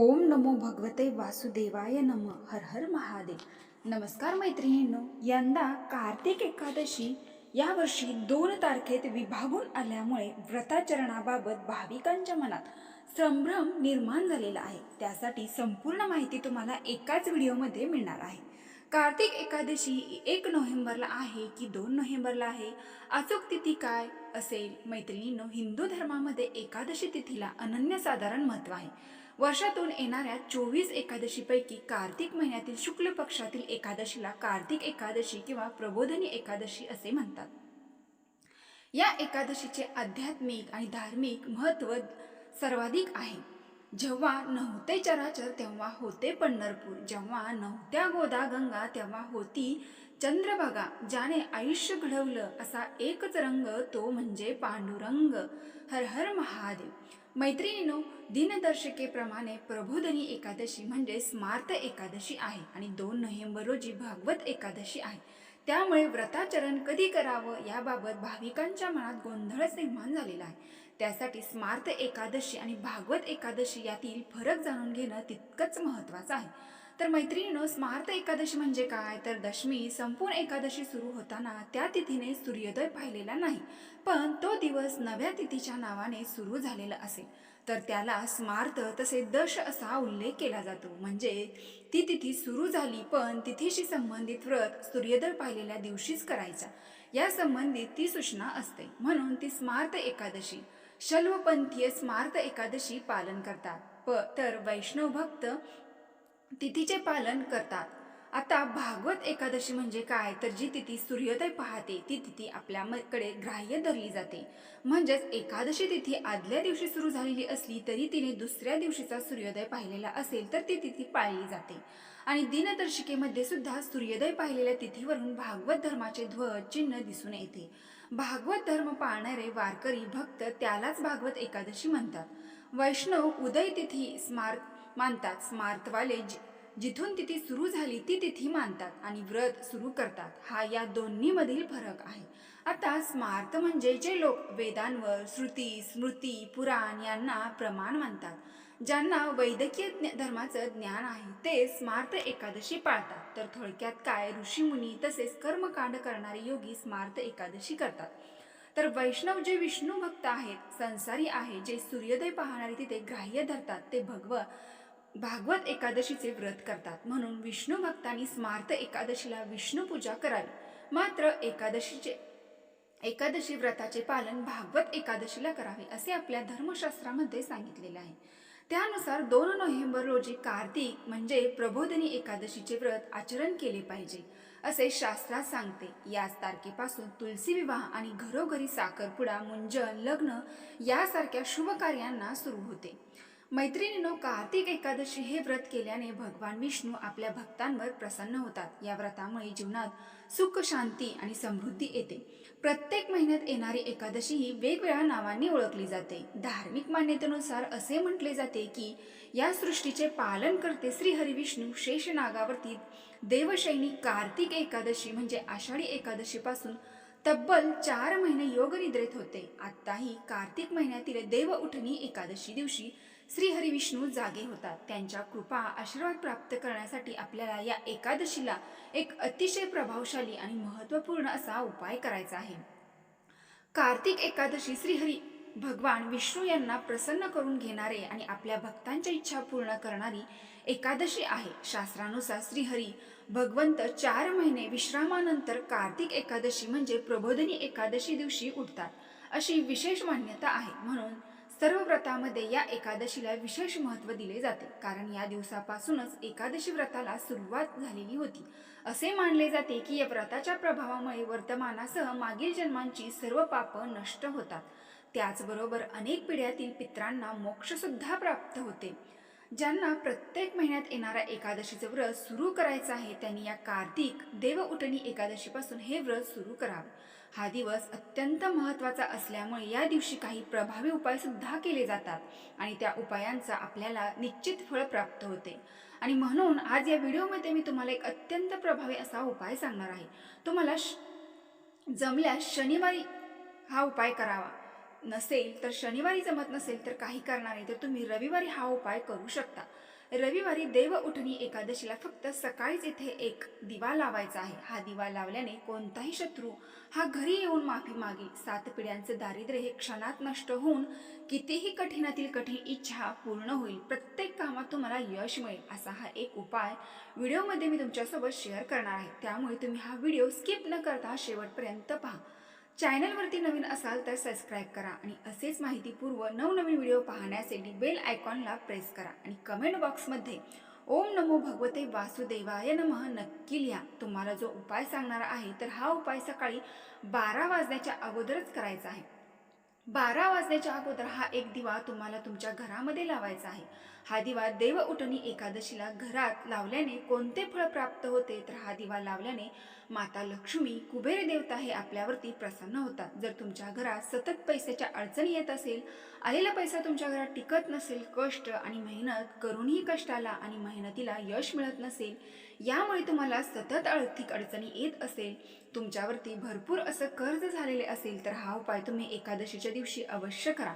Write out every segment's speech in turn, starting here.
ओम नमो भगवते वासुदेवाय नम हर हर महादेव. नमस्कार मैत्रिणींनो यंदा कार्तिक एकादशी यावर्षी दोन तारखेत विभागून आल्यामुळे व्रताचरणाबाबत भाविकांच्या मनात संभ्रम निर्माण झालेला आहे. त्यासाठी संपूर्ण माहिती तुम्हाला एकाच व्हिडिओमध्ये मिळणार आहे. कार्तिक एकादशी एक नोव्हेंबरला आहे की दोन नोव्हेंबरला आहे? अचूक तिथी काय असेल? मैत्रिणींनो हिंदू धर्मामध्ये एकादशी तिथीला अनन्यसाधारण महत्त्व आहे. वर्षातून येणाऱ्या चोवीस एकादशीपैकी कार्तिक महिन्यातील शुक्ल पक्षातील एकादशीला कार्तिक एकादशी किंवा प्रबोधनी एकादशी असे म्हणतात. या एकादशीचे आध्यात्मिक आणि धार्मिक महत्त्व सर्वाधिक आहे. जेव्हा नव्हते चराचर तेव्हा होते पंढरपूर. जेव्हा नव्हत्या गोदा गंगा तेव्हा होती चंद्रभागा ज्याने आयुष्य घडवलं असा एकच रंग तो म्हणजे पांडुरंग. हर हर महादेव. मैत्रिणीनो दिनदर्शिकेप्रमाणे प्रबोधनी एकादशी म्हणजे स्मार्त एकादशी आहे आणि दोन नोव्हेंबर रोजी भागवत एकादशी आहे. त्यामुळे व्रताचरण कधी करावं याबाबत भाविकांच्या मनात गोंधळच निर्माण झालेला आहे. त्यासाठी स्मार्त एकादशी आणि भागवत एकादशी यातील फरक जाणून घेणं तितकंच महत्त्वाचं आहे. तर मैत्रिणीनं स्मार्त एकादशी म्हणजे काय? तर दशमी संपूर्ण एकादशी सुरू होताना त्या तिथीने सूर्योदय पाहिलेला नाही पण तो दिवस नव्या तिथीच्या नावाने सुरू झालेला असेल तर त्याला स्मार्त तसे दश असा उल्लेख केला जातो. म्हणजे ती तिथी सुरू झाली पण तिथीशी संबंधित व्रत सूर्योदय पाहिलेल्या दिवशीच करायचा. या संबंधित ती सूचना असते. म्हणून ती स्मार्त एकादशी. शल्वपंथीय स्मार्त एकादशी पालन करतात. प तर वैष्णव भक्त तिथीचे पालन करतात. आता भागवत एकादशी म्हणजे काय? तर जी तिथी सूर्योदय पाहते ती तिथी आपल्याकडे ग्राह्य धरली जाते. म्हणजेच एकादशी तिथी आदल्या दिवशी सुरू झालेली असली तरी तिने दुसऱ्या दिवशीचा सूर्योदय पाहिलेला असेल तर ती तिथी पाळली जाते. आणि दिनदर्शिकेमध्ये सुद्धा सूर्योदय पाहिलेल्या तिथीवरून भागवत धर्माचे ध्वज चिन्ह दिसून येते. भागवत धर्म पाळणारे वारकरी भक्त त्यालाच भागवत एकादशी म्हणतात. वैष्णव उदय तिथी स्मार मानतात. स्मार्तवाले जि- जिथून तिथी सुरू झाली ती तिथी मानतात आणि व्रत सुरू करतात. हा या दोन्हीमधील फरक आहे. आता स्मार्त म्हणजे जे लोक वेदांवर श्रुती स्मृती पुराण यांना प्रमाण मानतात. ज्यांना वैद्यकीय धर्माचं ज्ञान आहे ते स्मार्त एकादशी पाळतात. तर थोडक्यात काय ऋषीमुनी तसेच कर्मकांड करणारे योगी स्मार्त एकादशी करतात. तर वैष्णव जे विष्णू भक्त आहेत संसारी आहे जे सूर्योदय पाहणारे तिथे ग्राह्य धरतात ते भगव भागवत एकादशीचे व्रत करतात. म्हणून विष्णू भक्तांनी स्मार्त एकादशीला विष्णू पूजा करावी. मात्र एकादशीचे एकादशी व्रताचे पालन भागवत एकादशीला करावे असे आपल्या धर्मशास्त्रामध्ये सांगितलेले आहे. त्यानुसार दोन नोव्हेंबर रोजी कार्तिक म्हणजे प्रबोधनी एकादशीचे व्रत आचरण केले पाहिजे असे शास्त्रात सांगते. याच तारखेपासून तुलसी विवाह आणि घरोघरी साखरपुडा मुंजन लग्न यासारख्या शुभ कार्यांना सुरू होते. मैत्रिणीनो कार्तिक एकादशी हे व्रत केल्याने भगवान विष्णू आपल्या भक्तांवर प्रसन्न होतात. या व्रतामुळे जीवनात सुख शांती आणि समृद्धी येते. प्रत्येक महिन्यात येणारी एकादशी ही वेगवेगळ्या नावांनी ओळखली जाते. धार्मिक मान्यतेनुसार असे म्हटले जाते की या सृष्टीचे पालन करते श्री हरिविष्णू शेष नागावरती देवशैनी कार्तिक एकादशी म्हणजे आषाढी एकादशीपासून तब्बल चार महिने योगनिद्रेत होते. आत्ताही कार्तिक महिन्यातील देव उठणी एकादशी दिवशी श्री विष्णू जागे होतात. त्यांच्या कृपा आशीर्वाद प्राप्त करण्यासाठी आपल्याला या एकादशीला एक अतिशय प्रभावशाली आणि महत्त्वपूर्ण असा उपाय करायचा आहे. कार्तिक एकादशी श्रीहरी भगवान विष्णू यांना प्रसन्न करून घेणारे आणि आपल्या भक्तांच्या इच्छा पूर्ण करणारी एकादशी आहे. शास्त्रानुसार श्रीहरी भगवंत चार महिने विश्रामानंतर कार्तिक एकादशी म्हणजे प्रबोधनी एकादशी दिवशी उठतात अशी विशेष मान्यता आहे. म्हणून सर्व व्रतामध्ये या एकादशीला विशेष महत्त्व दिले जाते. कारण या दिवसापासूनच एकादशी व्रताला सुरुवात झालेली होती. असे मानले जाते की या व्रताच्या प्रभावामुळे वर्तमानासह मागील जन्मांची सर्व पापं नष्ट होतात. त्याचबरोबर अनेक पिढ्यातील पित्रांना मोक्षसुद्धा प्राप्त होते. ज्यांना प्रत्येक महिन्यात येणाऱ्या एकादशीचं व्रत सुरू करायचं आहे त्यांनी या कार्तिक देव उठणी एकादशीपासून हे व्रत सुरू करावे. हा दिवस अत्यंत महत्त्वाचा असल्यामुळे या दिवशी काही प्रभावी उपाय सुद्धा केले जातात आणि त्या उपायांचा आपल्याला निश्चित फळ प्राप्त होते. आणि म्हणून आज या व्हिडिओमध्ये मी तुम्हाला एक अत्यंत प्रभावी असा उपाय सांगणार आहे. तुम्हाला श- जमल्यास शनिवारी हा उपाय करावा. नसेल तर शनिवारी जमत नसेल तर काही कारणाने तर तुम्ही रविवारी हा उपाय करू शकता. रविवारी देव उठणी एकादशीला फक्त सकाळीच इथे एक दिवा लावायचा आहे. हा दिवा लावल्याने कोणताही शत्रू हा घरी येऊन माफी मागे. सात पिढ्यांचे दारिद्र्य हे क्षणात नष्ट होऊन कितीही कठीणातील कठीण इच्छा पूर्ण होईल. प्रत्येक कामात तुम्हाला यश मिळेल असा हा एक उपाय व्हिडिओमध्ये मी तुमच्यासोबत शेअर करणार आहे. त्यामुळे तुम्ही हा व्हिडिओ स्किप न करता शेवटपर्यंत पहा. चॅनलवरती नवीन असाल तर सबस्क्राईब करा आणि असेच माहितीपूर्व नवनवीन व्हिडिओ पाहण्यासाठी बेल आयकॉनला प्रेस करा आणि कमेंट बॉक्समध्ये ओम नमो भगवते वासुदेवाय नमः नक्की लिहा. तुम्हाला जो उपाय सांगणार आहे तर हा उपाय सकाळी बारा वाजण्याच्या अगोदरच करायचा आहे. बारा वाजण्याच्या अगोदर हा एक दिवा तुम्हाला तुमच्या घरामध्ये लावायचा आहे. हा दिवा देव उठणी एकादशीला घरात लावल्याने कोणते फळ प्राप्त होते? तर हा दिवा लावल्याने माता लक्ष्मी कुबेर देवता हे आपल्यावरती प्रसन्न होतात. जर तुमच्या घरात सतत पैशाच्या अडचणी येत असेल आलेला पैसा तुमच्या घरात टिकत नसेल कष्ट आणि मेहनत करूनही कष्टाला आणि मेहनतीला यश मिळत नसेल यामुळे तुम्हाला सतत आर्थिक अडचणी येत असेल तुमच्यावरती भरपूर असं कर्ज झालेले असेल तर हा उपाय तुम्ही एकादशीच्या दिवशी अवश्य करा.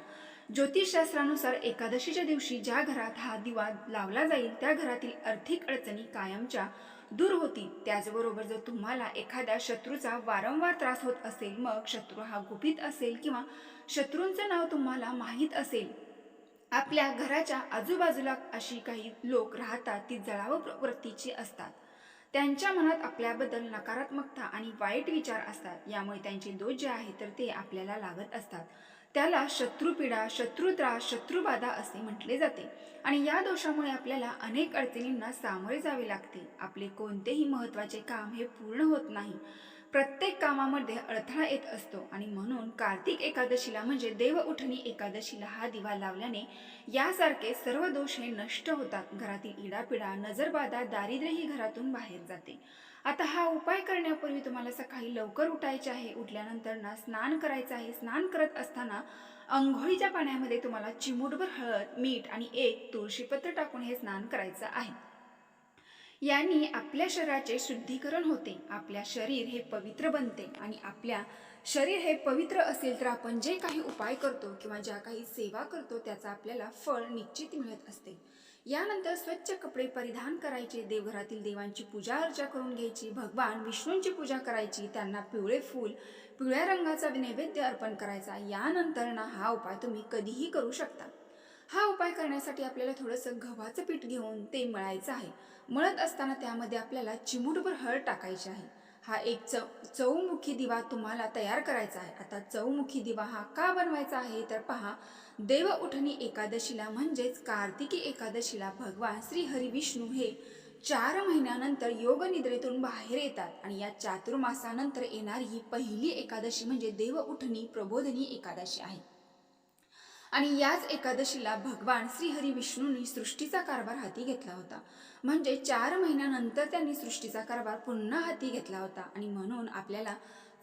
ज्योतिषशास्त्रानुसार एकादशीच्या दिवशी ज्या घरात हा दिवा लावला जाईल त्या घरातील आर्थिक अडचणी कायमच्या दूर होतील. त्याचबरोबर जर तुम्हाला एखाद्या शत्रूचा वारंवार त्रास होत असेल मग शत्रू हा गुपित असेल किंवा शत्रूंचं नाव तुम्हाला माहीत असेल. आपल्या घराच्या आजूबाजूला अशी काही लोक राहतात ती जळाव वृत्तीची असतात. त्यांच्या मनात आपल्याबद्दल नकारात्मकता आणि वाईट विचार असतात. यामुळे त्यांचे दोष जे आहे तर ते आपल्याला लागत असतात. त्याला शत्रुपीडा शत्रुत्रास शत्रुबाधा असे म्हटले जाते. आणि या दोषामुळे आपल्याला अनेक अडचणींना सामोरे जावे लागते. आपले कोणतेही महत्त्वाचे काम हे पूर्ण होत नाही. प्रत्येक कामामध्ये अडथळा येत असतो आणि म्हणून कार्तिक एकादशीला म्हणजे देव उठणी एकादशीला हा दिवा लावल्याने यासारखे सर्व दोष हे नष्ट होतात. घरातील इडापिडा नजरबाधा दारिद्र्यही घरातून बाहेर जाते. आता हा उपाय करण्यापूर्वी तुम्हाला सकाळी लवकर उठायचे आहे. उठल्यानंतर ना स्नान करायचं आहे. स्नान करत असताना अंघोळीच्या पाण्यामध्ये तुम्हाला चिमूटभर हळद मीठ आणि एक तुळशीपत्र टाकून हे स्नान करायचं आहे. यांनी आपल्या शरीराचे शुद्धीकरण होते. आपल्या शरीर हे पवित्र बनते आणि आपल्या शरीर हे पवित्र असेल तर आपण जे काही उपाय करतो किंवा ज्या काही सेवा करतो त्याचा आपल्याला फळ निश्चित मिळत असते. यानंतर स्वच्छ कपडे परिधान करायचे देवघरातील देवांची पूजा अर्चा करून घ्यायची भगवान विष्णूंची पूजा करायची त्यांना पिवळे फूल पिवळ्या रंगाचा नैवेद्य अर्पण करायचा. यानंतर ना हा उपाय तुम्ही कधीही करू शकता. हा उपाय करण्यासाठी आपल्याला थोडंसं गव्हाचं पीठ घेऊन ते मळायचं आहे. मळत असताना त्यामध्ये आपल्याला चिमूटभर हळद टाकायची आहे. हा एक चव चौमुखी दिवा तुम्हाला तयार करायचा आहे. आता चौमुखी दिवा हा का बनवायचा आहे? तर पहा देव उठणी एकादशीला म्हणजेच कार्तिकी एकादशीला भगवान श्री हरी विष्णू हे चार महिन्यानंतर योग निद्रेतून बाहेर येतात आणि या चातुर्मासानंतर येणारी ही पहिली एकादशी म्हणजे देव उठणी प्रबोधनी एकादशी आहे. आणि याच एकादशीला भगवान श्रीहरी विष्णूंनी सृष्टीचा कारभार हाती घेतला होता. म्हणजे चार महिन्यानंतर त्यांनी सृष्टीचा कारभार पुन्हा हाती घेतला होता आणि म्हणून आपल्याला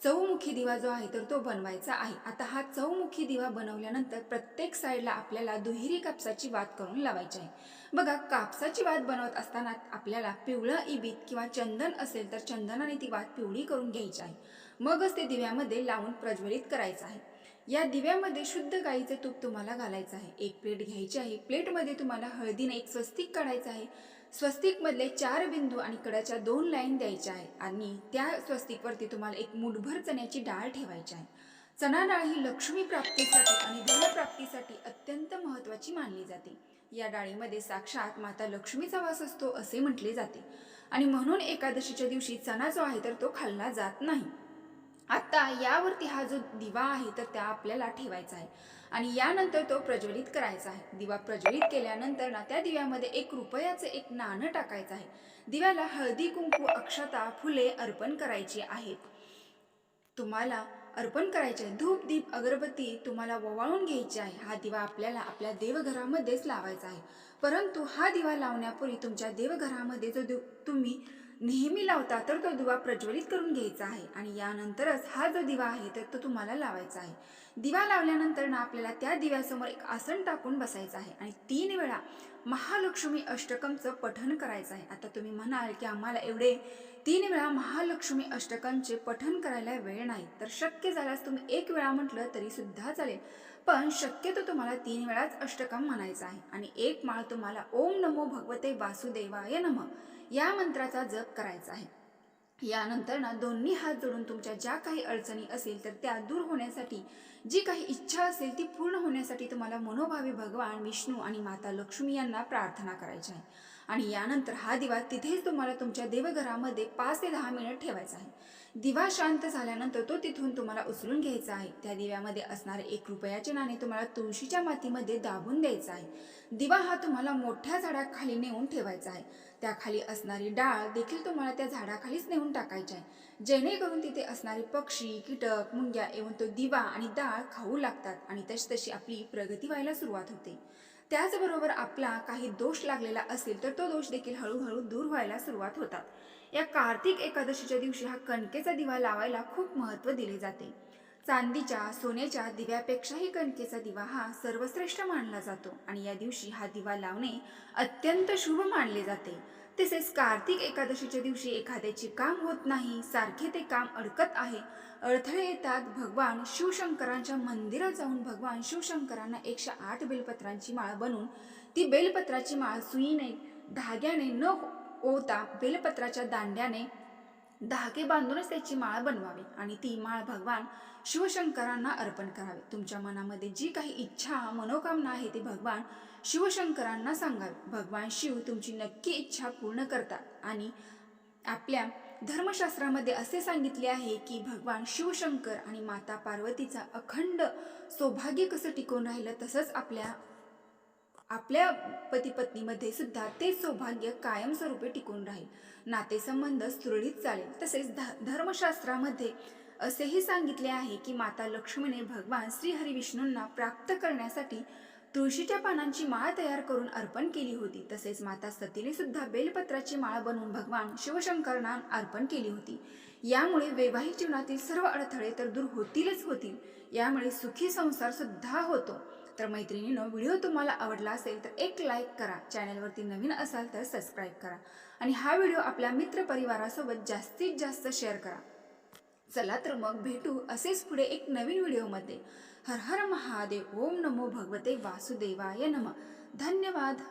चौमुखी दिवा जो आहे तर तो बनवायचा आहे. आता हा चौमुखी दिवा बनवल्यानंतर प्रत्येक साईडला आपल्याला दुहेरी कापसाची वात करून लावायची आहे. बघा कापसाची वात बनवत असताना आपल्याला पिवळं इबीत किंवा चंदन असेल तर चंदनाने ती वात पिवळी करून घ्यायची आहे. मगच ते दिव्यामध्ये लावून प्रज्वलित करायचं आहे. या दिव्यामध्ये शुद्ध गाईचे तूप तुम्हाला घालायचं आहे. एक प्लेट घ्यायची आहे. प्लेटमध्ये तुम्हाला हळदीने एक स्वस्तिक काढायचं आहे. स्वस्तिकमधले चार बिंदू आणि कडाच्या दोन लाईन द्यायच्या आहे आणि त्या स्वस्तिकवरती तुम्हाला एक मुठभर चण्याची डाळ ठेवायची आहे. चणा डाळ ही लक्ष्मी प्राप्तीसाठी आणि धनप्राप्तीसाठी अत्यंत महत्त्वाची मानली जाते. या डाळीमध्ये साक्षात माता लक्ष्मीचा वास असतो असे म्हटले जाते. आणि म्हणून एकादशीच्या दिवशी चणा जो आहे तर तो खाल्ला जात नाही. आता यावरती हा जो दिवा आहे तर त्या आपल्याला ठेवायचा आहे. आणि यानंतर तो प्रज्वलित करायचा आहे. दिवा प्रज्वलित केल्यानंतर ना त्या दिव्यामध्ये एक रुपयाचं एक नाणं टाकायचं आहे. दिव्याला हळदी कुंकू अक्षता फुले अर्पण करायची आहेत. तुम्हाला अर्पण करायचे आहे. धूप दीप अगरबत्ती तुम्हाला ओवाळून घ्यायची आहे. हा दिवा आपल्याला आपल्या देवघरामध्येच लावायचा आहे. परंतु हा दिवा लावण्यापूर्वी तुमच्या देवघरामध्ये जो तुम्ही नेहमी लावता तर तो दिवा प्रज्वलित करून घ्यायचा आहे आणि यानंतरच हा जो दिवा आहे तर तो तुम्हाला लावायचा आहे. दिवा लावल्यानंतर ना आपल्याला त्या दिव्यासमोर एक आसन टाकून बसायचं आहे आणि तीन वेळा महालक्ष्मी अष्टकमचं पठण करायचं आहे. आता तुम्ही म्हणाल की आम्हाला एवढे तीन वेळा महालक्ष्मी अष्टकांचे पठण करायला वेळ नाही. तर शक्य झाल्यास तुम्ही एक वेळा म्हटलं तरी सुद्धा चालेल. पण शक्यतो तुम्हाला तीन वेळाच अष्टकम म्हणायचं आहे आणि एक माळ तुम्हाला ओम नमो भगवते वासुदेवाय नम. या मंत्राचा जप करायचा आहे. यानंतर ना दोन्ही हात जोडून तुमच्या ज्या काही अडचणी असेल तर त्या दूर होण्यासाठी जी काही इच्छा असेल ती पूर्ण होण्यासाठी तुम्हाला मनोभावी भगवान विष्णू आणि माता लक्ष्मी यांना प्रार्थना करायची आहे. आणि यानंतर हा दिवा तिथेच तुम्हाला तुमच्या देवघरामध्ये पाच ते दहा मिनिट ठेवायचा आहे. दिवा शांत झाल्यानंतर तो तिथून तुम्हाला उचलून घ्यायचा आहे. त्या दिव्यामध्ये असणारे एक रुपयाचे नाणे तुम्हाला तुळशीच्या मातीमध्ये दाबून द्यायचं आहे. दिवा हा तुम्हाला मोठ्या झाडाखाली नेऊन ठेवायचा आहे. त्याखाली असणारी डाळ देखील तुम्हाला त्या झाडाखालीच नेऊन टाकायची आहे. जेणेकरून तिथे असणारे पक्षी कीटक मुंग्या येऊन तो दिवा आणि डाळ खाऊ लागतात आणि तशी तशी आपली प्रगती व्हायला सुरुवात होते. त्याचबरोबर आपला काही दोष लागलेला असेल तर तो दोष देखील हळूहळू दूर व्हायला सुरुवात होतात. या कार्तिक एकादशीच्या दिवशी हा कणकेचा दिवा लावायला खूप महत्त्व दिले जाते. चांदीच्या सोन्याच्या दिव्यापेक्षाही कणकेचा दिवा हा सर्वश्रेष्ठ मानला जातो आणि या दिवशी हा दिवा लावणे अत्यंत शुभ मानले जाते. तसेच कार्तिक एकादशीच्या दिवशी एखाद्याचे काम होत नाही सारखे ते काम अडकत आहे. अडथळे येतात भगवान शिवशंकरांच्या मंदिरात जाऊन भगवान शिवशंकरांना एकशे आठ बेलपत्रांची माळ बनवून ती बेलपत्राची माळ सुईने धाग्याने न ओता बेलपत्राच्या दांड्याने धागे बांधूनच त्याची माळ बनवावी आणि ती माळ भगवान शिवशंकरांना अर्पण करावी. तुमच्या मनामध्ये जी काही इच्छा मनोकामना आहे ती भगवान शिवशंकरांना सांगावी. भगवान शिव तुमची नक्की इच्छा पूर्ण करतात आणि आपल्या धर्मशास्त्रामध्ये असे सांगितले आहे की भगवान शिवशंकर आणि माता पार्वतीचा अखंड सौभाग्य कसं टिकून राहिलं तसंच आपल्या आपल्या पतीपत्नीमध्ये सुद्धा ते सौभाग्य कायमस्वरूपी टिकून राहील. नातेसंबंध सुरळीत चालेल. तसेच ध धर्मशास्त्रामध्ये असेही सांगितले आहे की माता लक्ष्मीने भगवान श्रीहरिविष्णूंना प्राप्त करण्यासाठी तुळशीच्या पानांची माळ तयार करून अर्पण केली होती. तसेच माता सतीने सुद्धा बेलपत्राची माळ बनवून भगवान शिवशंकरांना अर्पण केली होती. यामुळे वैवाहिक जीवनातील सर्व अडथळे तर दूर होतीलच होतील. यामुळे सुखी संसार सुद्धा होतो. तर मैत्रिणीनं व्हिडिओ तुम्हाला आवडला असेल तर एक लाईक करा चॅनलवरती नवीन असाल तर सबस्क्राईब करा आणि हा व्हिडिओ आपल्या मित्रपरिवारासोबत जास्तीत जास्त शेअर करा. चला तर मग भेटू असेच पुढे एक नवीन व्हिडिओमध्ये हर हर महादेव ओम नमो भगवते वासुदेवाय नम. धन्यवाद.